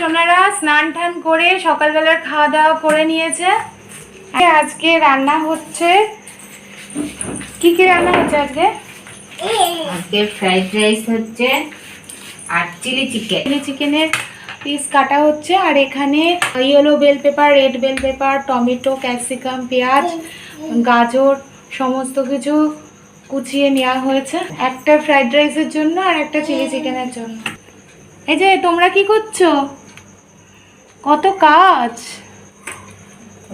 সোনারা স্নান টান করে সকালবেলার খাওয়া দাওয়া করে নিয়েছে। আজকে রান্না হচ্ছে কি কি রান্না হচ্ছে আজকে? আজকে ফ্রাইড রাইস হচ্ছে আর চিলি চিকেন। চিলি চিকেনের পিস কাটা হচ্ছে আর এখানে yellow bell pepper red bell pepper tomato capsicum পেঁয়াজ গাজর সমস্ত কিছু কুচিয়ে নেওয়া হয়েছে। একটা ফ্রাইড রাইসের জন্য আর একটা চিলি চিকেনের জন্য। এই যে তোমরা কি করছ? কত কাজ।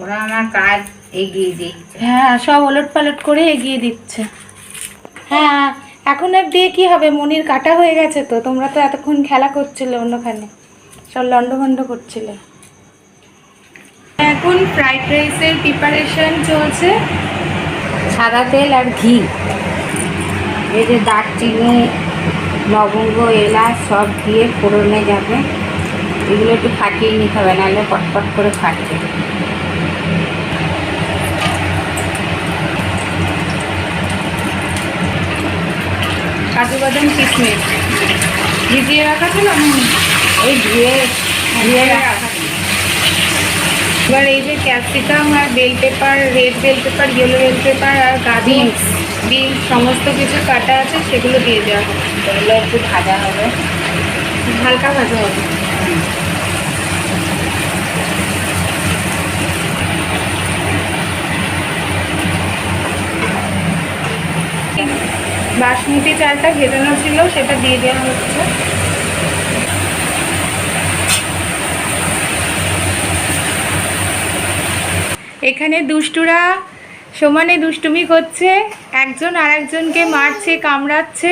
ওরা আমার কাজ এগিয়ে দিচ্ছে। হ্যাঁ সব ওলট পালট করে এগিয়ে দিচ্ছে। হ্যাঁ এখন আর দিয়ে কি হবে? মনির কাটা হয়ে গেছে তো তোমরা তো এতক্ষণ খেলা করছিলে অন্যখানে। সব লন্ডভন্ড করছিলে। এখন ফ্রাইড রাইসের প্রিপারেশন চলছে। সাদা তেল আর ঘি। এই যে দারচিনি লবঙ্গ এলাচ সব দিয়ে ফোড়নে যাবে। এগুলো একটু ফাটিয়ে নিতে হবে নাহলে পটপট করে ফাটবে। কাজু বাদাম কিশমিশ। ভিজিয়ে রাখা ছিল না ওই ধুয়ে ধুয়ে রাখা এবার এই যে ক্যাপসিকাম আর bell pepper red bell pepper yellow bell pepper আর Beans. বিনস সমস্ত কিছু কাটা আছে সেগুলো দিয়ে দেওয়া হবে। এগুলো একটু ভাজা হবে। হালকা ভাজা হবে। বাসমতি চালটা ভেজানো ছিল, সেটা দিয়ে দেওয়া হচ্ছে। এখানে দুষ্টুরা সমানে দুষ্টুমি করছে, একজন আর একজনকে মারছে, কামড়াচ্ছে,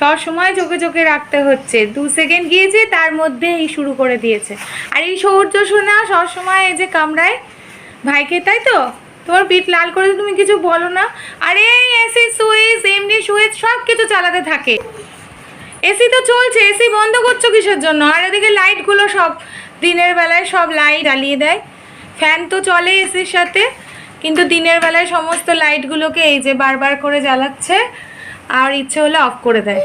সব সময় চোখে চোখে রাখতে হচ্ছে। দু সেকেন্ড গিয়েছে, তার মধ্যে এই শুরু করে দিয়েছে। আর এই সৌর্য সোনা সবসময় এই যে কামড়ায়, ভাইকে, তাই তো? তোমার পিঠ লাল করে তুমি কিছু বলো না? আরে এসি সুইচ, এমনি সুইচ সব কিছু চালাতে থাকে। এসি তো চলছে, এসি বন্ধ করছ কিসের জন্য? আর এদিকে লাইটগুলো সব, দিনের বেলায় সব লাইট জ্বালিয়ে দেয়। ফ্যান তো চলে এসির সাথে, কিন্তু দিনের বেলায় সমস্ত লাইটগুলোকে এই যে বারবার করে জ্বালাচ্ছে, আর ইচ্ছে হলে অফ করে দেয়।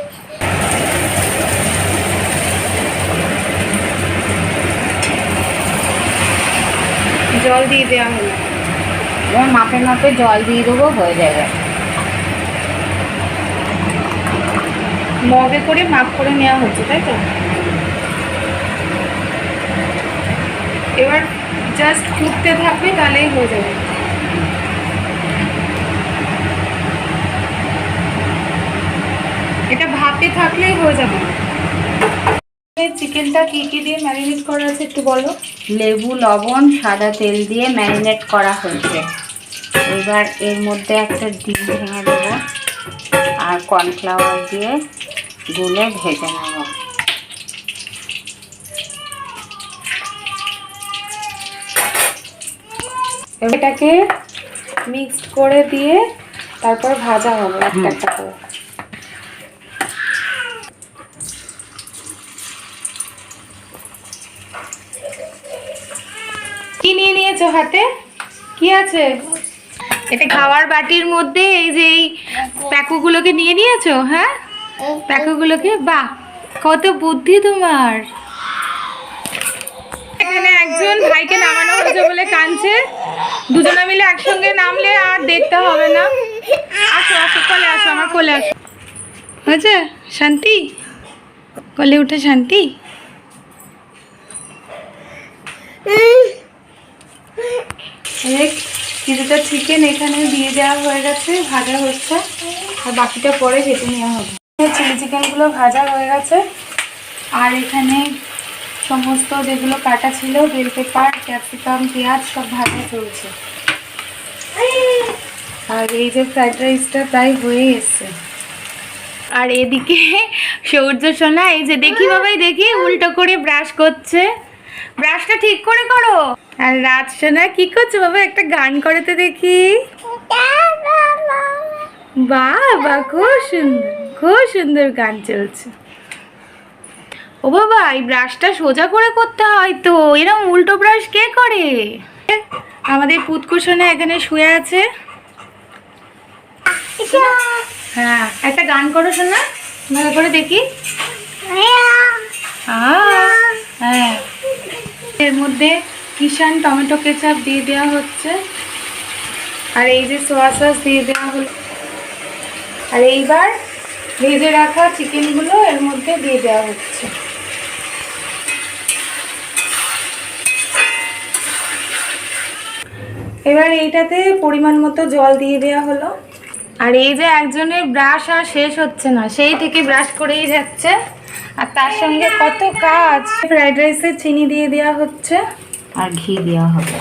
জল দিয়ে দেওয়া হলো। এবার মাপে মাপে জল দিয়ে দেবো, হয়ে যাবে। মগে করে মাপ করে নেওয়া হচ্ছে, তাই তো? এবার জাস্ট ফুটতে থাকবে, তাহলেই হয়ে যাবে। এটা ভাপে থাকলেই হয়ে যাবে। চিকেনটা কি কি দিয়ে ম্যারিনেট করা আছে একটু বলো? লেবু লবণ সাদা তেল দিয়ে ম্যারিনেট করা হয়েছে। এবার এর মধ্যে একটা ডিম ভেঙে দেবো আর কর্নফ্লাওয়ার দিয়ে গুলে ভেজে নেব। এটাকে মিক্সড করে দিয়ে তারপর ভাজা হবে একটা একটা করে কি নিয়ে নিয়েছো হাতে? কি আছে? এটা খাওয়ার বাটির মধ্যে এই যে এই প্যাকুগুলোকে নিয়ে নিয়েছো হ্যাঁ? প্যাকুগুলোকে? বাহ কত বুদ্ধি তোমার। এখানে একজন ভাইকে নামানো হয়েছে বলে কাঁদছে। দুজনে মিলে একসঙ্গে নামলে আর দেখতে হবে না। আসো আসো কোলে আসো আমার কোলে আসো। হয়েছে? শান্তি? কোলে উঠে শান্তি? এই কিছুটা চিকেন এখানে দিয়ে দেওয়া হয়ে গেছে, ভাজা হচ্ছে। আর বাকিটা পরে ভেজে নেওয়া হবে। চিলি চিকেনগুলো ভাজা হয়ে গেছে। আর এখানে সমস্ত যেগুলো কাটা ছিল, বেল পেপার, ক্যাপসিকাম, পেঁয়াজ, সব ভাজা চলছে। আর এই যে ফ্রাইড রাইসটা প্রায় হয়ে এসছে। আর এদিকে সৌর্য সোনা, এই যে দেখি বাবাই, দেখি উল্টো করে ব্রাশ করছে। ব্রাশটা ঠিক করে করো। আর রাত সোনা কি করছ বাবা? একটা গান করে তো দেখি। বাবা, খুব সুন্দর খুব সুন্দর গান চলছে। ও বাবা, এই ব্রাশটা সোজা করে করতে হয় তো। এরকম উল্টো ব্রাশ কে করে? আমাদের পুতকুশনে এখানে শুয়ে আছে। হ্যাঁ একটা গান করো শোনা ভালো করে দেখি। হ্যাঁ। এর মধ্যে কিষান টমেটো কেচাপ দিয়ে দেওয়া হচ্ছে। আর এই যে সোয়া সস দিয়ে দেওয়া হলো, আর এইবার ভেজে রাখা চিকেনগুলো এর মধ্যে দিয়ে দেওয়া হচ্ছে। এবার এইটাতে পরিমাণ মতো জল দিয়ে দেওয়া হলো। আর এই যে একজনের ব্রাশ আর শেষ হচ্ছে না, সেই থেকে ব্রাশ করেই যাচ্ছে। আর তার সঙ্গে কত কাজ? ফ্রাইড রাইসে চিনি দিয়ে দেওয়া হচ্ছে। আর ঘি দেওয়া হবে।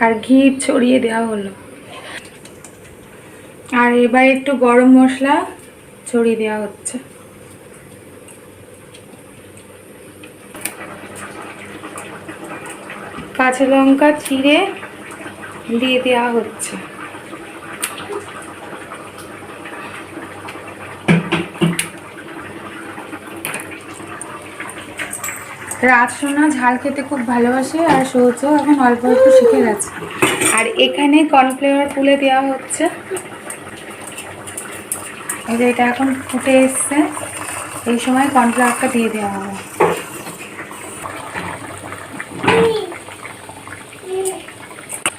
আর ঘি ছড়িয়ে দেওয়া হলো। আর এবার একটু গরম মশলা ছড়িয়ে দেওয়া হচ্ছে। কাঁচা লঙ্কা চিড়ে দিয়ে দেওয়া হচ্ছে। রাজসোনা ঝাল খেতে খুব ভালোবাসে আর সৌচ এখন অল্প অল্প শিখে গেছে। আর এখানে কর্নফ্লেভার তুলে দেওয়া হচ্ছে। এই যে এটা এখন ফুটে এসছে। এই সময় কর্নফ্লাওয়ারটা দিয়ে দেওয়া হবে।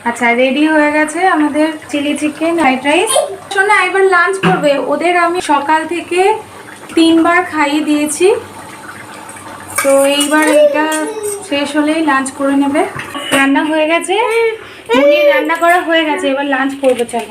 আচ্ছা রেডি হয়ে গেছে আমাদের চিলি চিকেন ফ্রাইড রাইস শোনা এবার লাঞ্চ করবে। ওদের আমি সকাল থেকে তিনবার খাইয়ে দিয়েছি। তো এইবার এটা শেষ হলেই লাঞ্চ করে নেবে। রান্না হয়ে গেছে। রান্না করা হয়ে গেছে, এবার লাঞ্চ করবে, চলো।